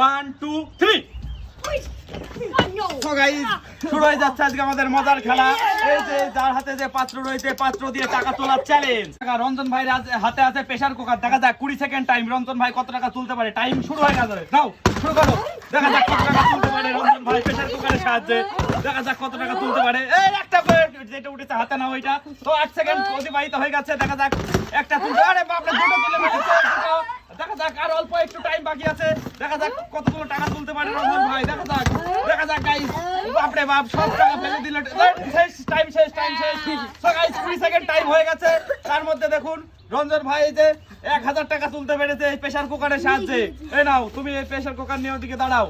One two three শুরু হয়ে যাচ্ছে আজকে মজার খেলা। যার হাতে যে পাত্র রয়েছে, পাত্র দিয়ে টাকা তোলার রঞ্জন ভাই হাতে আছে কুকার দেখা যাক, কুড়ি সেকেন্ড টাইম রঞ্জন ভাই কত টাকা তুলতে পারে। টাইম শুরু হয়ে নাও শুরু করো। দেখা যাক কত টাকা কুকারের দেখা যাক কত টাকা তুলতে পারে। একটা যেটা উঠেছে হাতে ওইটা। আট সেকেন্ড অতিবাহিত হয়ে গেছে। দেখা যাক, একটা যাক, আর অল্প একটু টাইম বাকি আছে। দেখা যাক কতগুলো টাকা তুলতে পারে রঞ্জন ভাই, দেখা যাক। দেখা যাক গাইস বাপরে বাপ, সব টাকা ফেলে দিল। শেষ টাইম শেষ টাইম শেষ। সো গাইস 20 সেকেন্ড টাইম হয়ে গেছে। তার মধ্যে দেখুন রঞ্জন ভাই যে এক হাজার টাকা তুলতে পেরেছে এই প্রেসার কুকারের সাহায্যে। এই নাও, তুমি এই প্রেসার কুকার নিয়ে ওদিকে দাঁড়াও।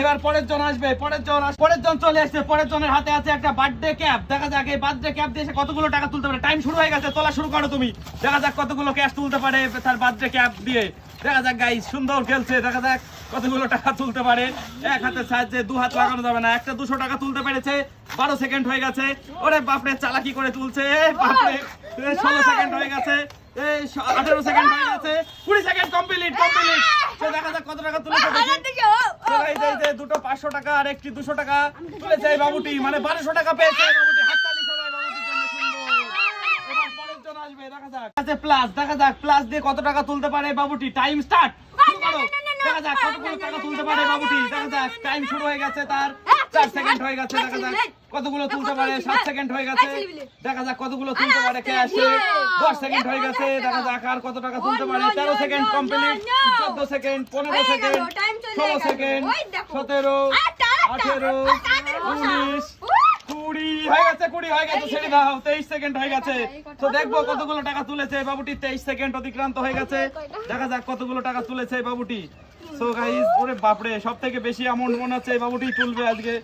এবার পরের জন আসবে, পরের জন পরের জন চলে আসছে পরের জনের হাতে আছে একটা বার্থডে ক্যাপ দেখা যাক এই বার্থডে ক্যাপ দিয়ে কতগুলো টাকা তুলতে পারে। টাইম শুরু হয়ে গেছে, তোলা শুরু করো তুমি। দেখা যাক কতগুলো ক্যাশ তুলতে পারে তার বার্থডে ক্যাপ দিয়ে। দেখা যাক গাইস সুন্দর খেলছে, দেখা যাক কতগুলো টাকা তুলতে পারে। এক হাতের সাহায্যে দু হাত লাগানো যাবে না, একটা দুশো টাকা তুলতে পেরেছে। বারো সেকেন্ড হয়ে গেছে। ওরে বাপরে, চালাকি করে তুলছে। বাপরে, ষোলো সেকেন্ড হয়ে গেছে। আঠেরো সেকেন্ড হয়ে গেছে কুড়ি সেকেন্ড কমপ্লিট কমপ্লিট দেখা যাক কত টাকা যে- দুটো পাঁচশো টাকা আর একটি দুশো টাকা তুলেছে এই বাবুটি। মানে বারোশো টাকা পেয়েছে বাবুটি। হাততালি সবাই বাবুটির জন্য সুন্দর। পরের জন আসবে দেখা যাক। আছে প্লাস দেখা যাক প্লাস দিয়ে কত টাকা তুলতে পারে বাবুটি। টাইম স্টার্ট দেখা যাক কতগুলো টাকা তুলতে পারে বাবুটি। দেখা যাক টাইম শুরু হয়ে গেছে তার। চার সেকেন্ড হয়ে গেছে দেখা যাক কতগুলো তুলতে পারে সাত সেকেন্ড হয়ে গেছে দেখা যাক কতগুলো তুলতে পারে কে আসে। দশ সেকেন্ড হয়ে গেছে দেখা যাক আর কত টাকা তুলতে পারে তেরো সেকেন্ড কমপ্লিট চোদ্দ সেকেন্ড পনেরো সেকেন্ড ষোলো সেকেন্ড সতেরো আঠেরো উনিশ কুড়ি হয়ে গেছে কুড়ি হয়ে গেছে ছেড়ে দাও তেইশ সেকেন্ড হয়ে গেছে। তো দেখব কতগুলো টাকা তুলেছে বাবুটি তেইশ সেকেন্ড অতিক্রান্ত হয়ে গেছে। দেখা যাক কতগুলো টাকা তুলেছে এই বাবুটি। সো ওরে বাপরে সব থেকে বেশি অ্যামাউন্ট মনে হচ্ছে এই বাবুটি তুলবে আজকে।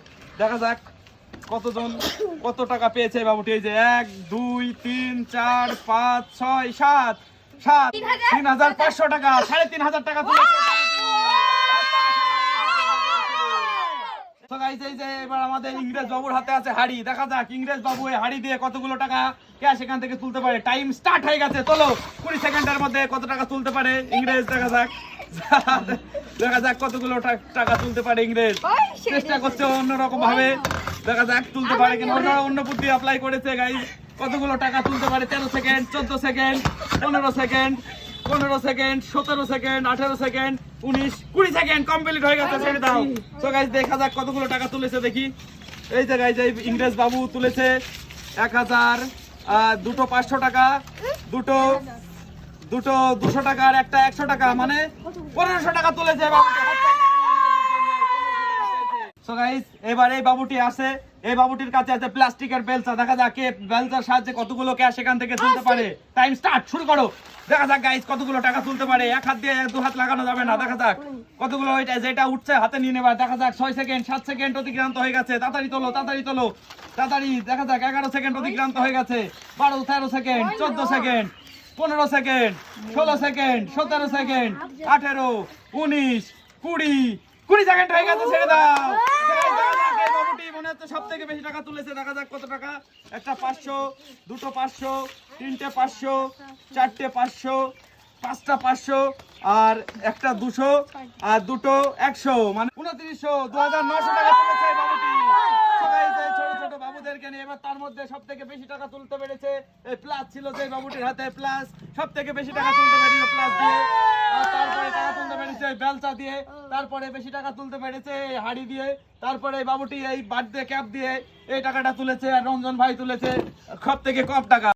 দেখা যাক কতজন কত টাকা পেয়েছে বাবুটি। এই যে এক দুই তিন চার পাঁচ ছয় সাত সাত তিন হাজার পাঁচশো টাকা সাড়ে তিন হাজার টাকা তুলেছে এই বাবুটি। তো গাইস এই যে এবার আমাদের ইংরেজ বাবুর হাতে আছে হাড়ি। দেখা যাক ইংরেজ বাবু এই হাড়ি দিয়ে কতগুলো টাকা ক্যাশ এখান থেকে তুলতে পারে? টাইম স্টার্ট হয়ে গেছে চলো কুড়ি সেকেন্ডের মধ্যে কত টাকা তুলতে পারে ইংরেজ? দেখা যাক। দেখা যাক কতগুলো টাকা তুলতে পারে ইংরেজ। চেষ্টা করছে অন্যরকম ভাবে দেখা যাক তুলতে পারে কিনা। ওরা অন্য বুদ্ধি অ্যাপ্লাই করেছে কতগুলো টাকা তুলতে পারে? তেরো সেকেন্ড চোদ্দ সেকেন্ড পনেরো সেকেন্ড। পনেরো সেকেন্ড, সতেরো সেকেন্ড, আঠেরো সেকেন্ড, উনিশ, কুড়ি সেকেন্ড কমপ্লিট হয়ে গেছে দাও। দেখা যাক কতগুলো টাকা তুলেছে, দেখি। এই যে গাইজ এই ইংরেজ বাবু তুলেছে এক হাজার দুটো পাঁচশো টাকা, দুটো দুটো দুশো টাকা আর একটা একশো টাকা মানে পনেরোশো টাকা তুলেছে এবার এই বাবুটি আসে। এই বাবুটির কাছে আছে প্লাস্টিকের বেলচা। দেখা যাক কে বেলচার সাহায্যে কতগুলো ক্যাশ এখান থেকে তুলতে পারে। টাইম স্টার্ট শুরু করো। দেখা যাক গাইস কতগুলো টাকা তুলতে পারে। এক হাত দিয়ে দু হাত লাগানো যাবে না দেখা যাক। কতগুলো ওইটা যেটা উঠছে হাতে নিয়ে নেবার। দেখা যাক ছয় সেকেন্ড সাত সেকেন্ড অতিক্রান্ত হয়ে গেছে। তাড়াতাড়ি তোলো তাড়াতাড়ি তোলো। তাড়াতাড়ি দেখা যাক এগারো সেকেন্ড অতিক্রান্ত হয়ে গেছে। বারো তেরো সেকেন্ড চোদ্দ সেকেন্ড পনেরো সেকেন্ড ষোলো সেকেন্ড সতেরো সেকেন্ড আঠেরো উনিশ কুড়ি। কুড়ি সেকেন্ড হয়ে গেছে ছেড়ে দাও, বাবুটি মনে হচ্ছে সব থেকে বেশি টাকা তুলেছে। দেখা যাক কত টাকা। একটা পাঁচশো, দুটো পাঁচশো, তিনটে পাঁচশো, চারটে পাঁচশো, পাঁচটা পাঁচশো, আর একটা দুশো, আর দুটো একশো। মানে উনত্রিশশো দু হাজার নশো টাকা তুলেছে বাবুটি। বাবুদেরকে এবার তার মধ্যে সব থেকে বেশি টাকা তুলতে পেরেছে, এই প্লাস ছিল যে বাবুটির হাতে প্লাস সব থেকে বেশি টাকা তুলতে পেরেছে প্লাস দিয়ে। তারপরে টাকা তুলতে পেরেছে বেলচা দিয়ে, তারপরে বেশি টাকা তুলতে পেরেছে হাড়ি দিয়ে, তারপরে বাবুটি এই বার্থডে ক্যাপ দিয়ে এই টাকাটা তুলেছে আর রঞ্জন ভাই তুলেছে সব থেকে কম টাকা।